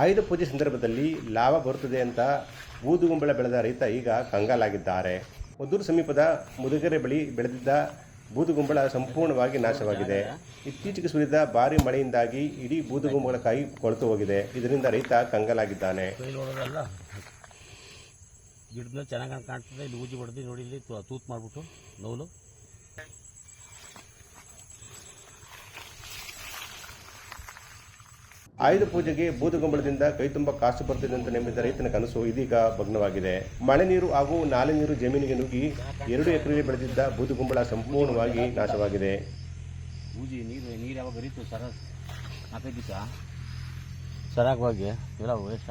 ಆಯುಧ ಪೂಜೆ ಸಂದರ್ಭದಲ್ಲಿ ಲಾಭ ಬರುತ್ತದೆ ಅಂತ ಬೂದುಗುಂಬಳ ಬೆಳೆದ ರೈತ ಈಗ ಕಂಗಾಲಾಗಿದ್ದಾರೆ. ಮದ್ದೂರು ಸಮೀಪದ ಮುದುಗೆರೆ ಬಳಿ ಬೆಳೆದಿದ್ದ ಬೂದುಗುಂಬಳ ಸಂಪೂರ್ಣವಾಗಿ ನಾಶವಾಗಿದೆ. ಇತ್ತೀಚೆಗೆ ಸುರಿದ ಭಾರಿ ಮಳೆಯಿಂದಾಗಿ ಇಡೀ ಬೂದುಗುಂಬಳ ಕಾಯಿ ಕೊಳೆತು ಹೋಗಿದೆ. ಇದರಿಂದ ರೈತ ಕಂಗಾಲಾಗಿದ್ದಾನೆ. ಗಿಡದ ಚೆನ್ನಾಗಿ ಕಾಣ್ತದೆ. ಇಲ್ಲಿ ಊಜಿ ಹೊಡೆದು ನೋಡಿ, ಇಲ್ಲಿ ತೂತ್ ಮಾಡಿಬಿಟ್ಟು ಆಯುಧ ಪೂಜೆಗೆ ಬೂದುಗುಂಬಳದಿಂದ ಕೈ ತುಂಬ ಕಾಸು ಬರ್ತಿದೆ ಅಂತ ನಂಬಿದ್ದ ರೈತನ ಕನಸು ಇದೀಗ ಭಗ್ನವಾಗಿದೆ. ಮಳೆ ನೀರು ಹಾಗೂ ನಾಲೆ ನೀರು ಜಮೀನಿಗೆ ನುಗ್ಗಿ ಎರಡು ಎಕರೆ ಬೆಳೆದಿದ್ದ ಬೂದುಗುಂಬಳ ಸಂಪೂರ್ಣವಾಗಿ ನಾಶವಾಗಿದೆ. ಬೂಜಿ ನೀರು ನೀರು ಯಾವಾಗ ದಿವಸ. ವೇಸ್ಟ್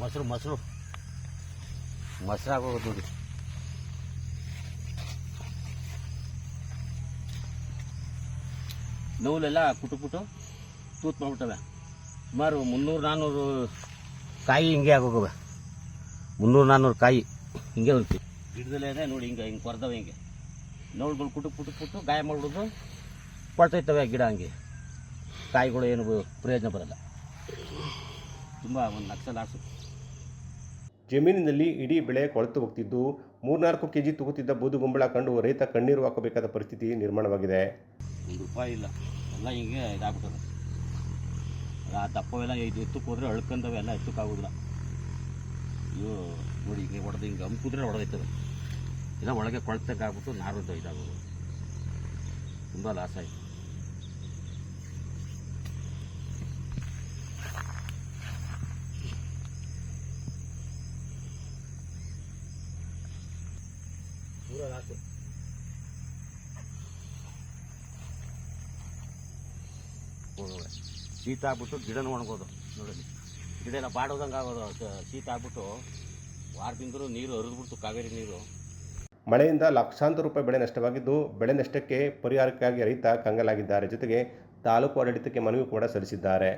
ಮೊಸರು ಮೊಸರು. ಮೊಸರಾಗೋಗುತ್ತೆ ನೋಡಿ. ನೋವುಲೆಲ್ಲ ಕುಟು ಕುಟು ತೂತ್ ಮಾಡ್ಬಿಟ್ಟವೆ. ಸುಮಾರು ಮುನ್ನೂರು ನಾನ್ನೂರು ಕಾಯಿ ಹಿಂಗೆ ಆಗೋಗವೆ. ಮುನ್ನೂರು ನಾನ್ನೂರು ಕಾಯಿ ಹಿಂಗೆ ಉಂಟು. ಗಿಡದಲ್ಲೇ ನೋಡಿ ಹಿಂಗೆ ಹಿಂಗೆ ಕೊರ್ದವೆ ಹಿಂಗೆ. ನೋಳ್ಗಳು ಕುಟು ಕುಟು ಪುಟ್ಟು ಗಾಯ ಮಾಡ್ಬಿಡೋದು ಕೊಳ್ತೈತವೆ ಗಿಡ ಹಂಗೆ. ಕಾಯಿಗಳು ಏನು ಪ್ರಯೋಜನ ಬರಲ್ಲ. ತುಂಬ ಒಂದು ಲಕ್ಷ ಲಾಸು. ಜಮೀನಿನಲ್ಲಿ ಇಡೀ ಬೆಳೆ ಕೊಳೆತು ಹೋಗ್ತಿದ್ದು, ಮೂರ್ನಾಲ್ಕು ಕೆಜಿ ತೂಗುತ್ತಿದ್ದ ಬೂದುಗುಂಬಳ ಕಂಡು ರೈತ ಕಣ್ಣೀರು ಹಾಕಬೇಕಾದ ಪರಿಸ್ಥಿತಿ ನಿರ್ಮಾಣವಾಗಿದೆ. ಒಂದು ರೂಪಾಯಿ ಇಲ್ಲ. ಎಲ್ಲ ಹಿಂಗೆ ಇದಾಗ್ಬಿಟ್ಟದೆ. ಆ ದಪ್ಪವೆಲ್ಲ ಇದು ಎತ್ತಕ್ಕೆ ಹೋದ್ರೆ ಅಳ್ಕೊಂಡವೆ ಎಲ್ಲ ಎತ್ತಕ್ಕಾಗೋದಿಲ್ಲ. ಇವು ನೋಡಿ ಹಿಂಗೆ ಹೊಡೆದು ಹಿಂಗೆ ಹಂಪಿದ್ರೆ ಹೊಡೆದೈತದೆ ಇಲ್ಲ, ಒಳಗೆ ಕೊಳ್ತಕ್ಕಾಗ್ಬಿಟ್ಟು ನಾರು ಇದಾಗೋದು. ತುಂಬ ಲಾಸ್ ಆಯಿತು. ಪೂರ ಲಾಸು ಶೀತ ಆಗ್ಬಿಟ್ಟು ಗಿಡನೂ ಒಣಗೋದು ನೋಡಿ ಗಿಡ ಎಲ್ಲ ಬಾಡೋದಂಗೆ ಆಗೋದು ಶೀತ ಆಗ್ಬಿಟ್ಟು ವಾರದಿಂದರೂ ನೀರು ಹರಿದ್ಬಿಡ್ತು ಕಾವೇರಿ ನೀರು. ಮಳೆಯಿಂದ ಲಕ್ಷಾಂತರ ರೂಪಾಯಿ ಬೆಳೆ ನಷ್ಟವಾಗಿದ್ದು ಬೆಳೆ ನಷ್ಟಕ್ಕೆ ಪರಿಹಾರಕ್ಕಾಗಿ ರೈತ ಕಂಗಲಾಗಿದ್ದಾರೆ. ಜೊತೆಗೆ ತಾಲೂಕು ಆಡಳಿತಕ್ಕೆ ಮನವಿ ಕೂಡ ಸಲ್ಲಿಸಿದ್ದಾರೆ.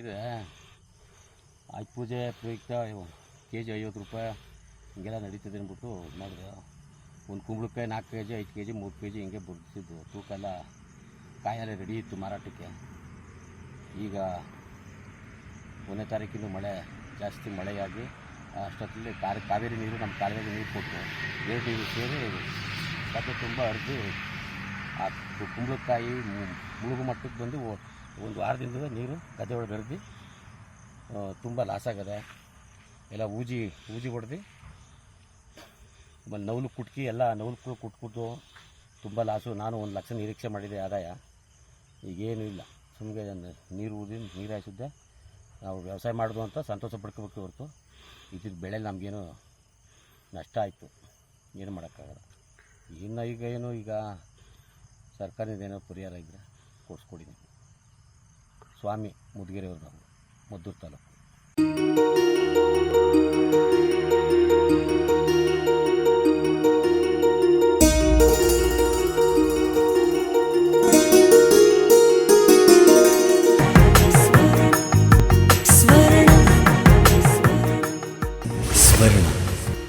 ಇದು ಆಯ್ ಪೂಜೆ ಪ್ರಯುಕ್ತ ಕೆ ಜಿ ಐವತ್ತು ರೂಪಾಯಿ ಹಿಂಗೆಲ್ಲ ನಡೀತದೆ ಅಂದ್ಬಿಟ್ಟು ಇದು ಮಾಡಿದೆ. ಒಂದು ಕುಂಬಳಕಾಯಿ ನಾಲ್ಕು ಕೆ ಜಿ ಐದು ಕೆ ಜಿ ಮೂರು ಕೆ ಜಿ ಹಿಂಗೆ ಬುಡ್ತಿದ್ದು ತೂಕ ಎಲ್ಲ ಕಾಯೆಲ್ಲ ರೆಡಿ ಇತ್ತು ಮಾರಾಟಕ್ಕೆ. ಈಗ ಒಂದನೇ ತಾರೀಕಿಂದ ಮಳೆ, ಜಾಸ್ತಿ ಮಳೆಯಾಗಿ ಅಷ್ಟೊತ್ತಲ್ಲಿ ಕಾರ್, ಕಾವೇರಿ ನೀರು, ನಮ್ಮ ಕಾಲುವೆಗೆ ನೀರು ಕೊಟ್ಟು ಎರಡು ನೀರು ಸೇರಿ ಕತೆ ತುಂಬ ಹರಿದು, ಆ ಕುಂಬಳಕಾಯಿ ಮುಳುಗು ಮಟ್ಟಕ್ಕೆ ಬಂದು ಒಂದು ವಾರದಿಂದ ನೀರು ಗದ್ದೆ ಒಳಗೆ ಬೆರೆದು ತುಂಬ ಲಾಸ್ ಆಗದೆ. ಎಲ್ಲ ಊಜಿ ಊಜಿ ಹೊಡೆದು ನವಲು ಕುಟ್ಕಿ, ಎಲ್ಲ ನವಲು ಕುಟ್ಬಿಟ್ಟು ತುಂಬ ಲಾಸು. ನಾನು ಒಂದು ಲಕ್ಷ ನಿರೀಕ್ಷೆ ಮಾಡಿದೆ ಆದಾಯ. ಈಗೇನೂ ಇಲ್ಲ. ಸುಮ್ಮನೆ ನೀರು ಊದಿ ನೀರು ಹಾಯಿಸಿದ್ದೆ. ನಾವು ವ್ಯವಸಾಯ ಮಾಡೋದು ಅಂತ ಸಂತೋಷ ಪಡ್ಕೋಬೇಕು ಹೊರತು. ಇದ್ರ ಬೆಳೆ ನಮಗೇನು ನಷ್ಟ ಆಯಿತು. ಏನು ಮಾಡೋಕ್ಕಾಗಲ್ಲ. ಇನ್ನು ಈಗ ಏನು, ಈಗ ಸರ್ಕಾರದೇನೋ ಪರಿಹಾರ ಇದ್ದರೆ ಕೊಡಿಸ್ಕೊಡಿ. ಸ್ವಾಮಿ ಮುದ್ಗೆರೆಯವ್ರು ನಾವು ಮದ್ದೂರು ತಾಲೂಕು.